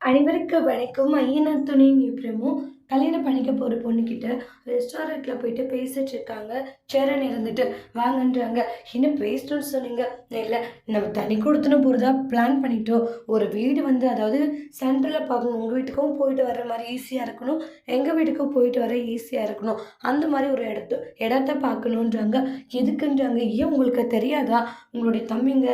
அனைவருக்கு வணக்கம். ஐயனார் துணை எப்படிமோ கல்யாணம் பண்ணிக்க போகிற பொண்ணுக்கிட்ட ரெஸ்டாரண்ட்டில் போயிட்டு பேசிட்டு இருக்காங்க சேரன் இருந்துட்டு வாங்கன்றாங்க. என்ன பேசணும்னு சொன்னீங்க? இல்லை நம்ம தனி கொடுத்துன்னு போகிறதா பிளான் பண்ணிட்டோம். ஒரு வீடு வந்து அதாவது சென்ட்ரலில் பார்க்கணும். உங்கள் வீட்டுக்கும் போயிட்டு வர மாதிரி ஈஸியாக இருக்கணும். எங்கள் வீட்டுக்கும் போயிட்டு வர ஈஸியாக இருக்கணும். அந்த மாதிரி ஒரு இடத்து இடத்த பார்க்கணுன்றாங்க. எதுக்குன்றாங்க? ஏன் உங்களுக்கு தெரியாதா? உங்களுடைய தம்பிங்க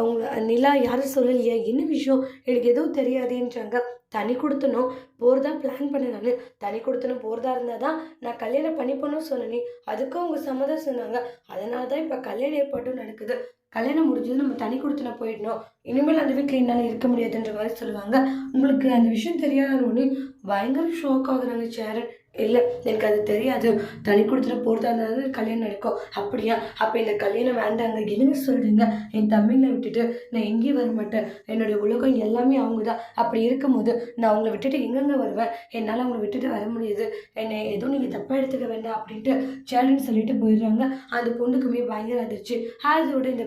அவங்க நிலா யாரும் சொல்லலையா. என்ன விஷயம்? எனக்கு எதுவும் தெரியாதேன்றாங்க. தனி கொடுத்தனும் போகிறதா பிளான் பண்ணேன் நான். தனி கொடுத்தனும் போகிறதா இருந்தால் தான் நான் கல்யாணம் பண்ணிப்போன்னு சொன்னேனே அதுக்கும் அவங்க சம்மதம் சொன்னாங்க. அதனால தான் இப்போ கல்யாண ஏற்பாட்டும் நடக்குது. கல்யாணம் முடிஞ்சது நம்ம தனி கொடுத்துன போயிடணும். இனிமேல் அந்த வீட்டில் என்னால் இருக்க முடியாதுன்ற மாதிரி சொல்லுவாங்க. உங்களுக்கு அந்த விஷயம் தெரியாத பயங்கர ஷோக் ஆகுறாங்க சேரன். இல்லை எனக்கு அது தெரியாது. தனி கொடுத்துட்டு போகிறதா இருந்தாலும் கல்யாணம் நடக்கும். அப்படியா? அப்போ இந்த கல்யாணம் வேண்டாங்க. என்னங்க சொல்கிறீங்க என் தம்பிங்களை விட்டுட்டு நான் எங்கேயும் வர மாட்டேன். என்னுடைய உலகம் எல்லாமே அவங்க தான் அப்படி இருக்கும்போது நான் அவங்கள விட்டுட்டு எங்கெங்கே வருவேன்? என்னால் அவங்கள விட்டுட்டு வர முடியாது. என்னை எதுவும் நீங்கள் தப்பாக எடுத்துக்க வேண்டாம் அப்படின்ட்டு சேலன்னு சொல்லிட்டு போயிடுறாங்க. அந்த பொண்ணுக்குமே பயங்கர அதிர்ச்சி. அதோட இந்த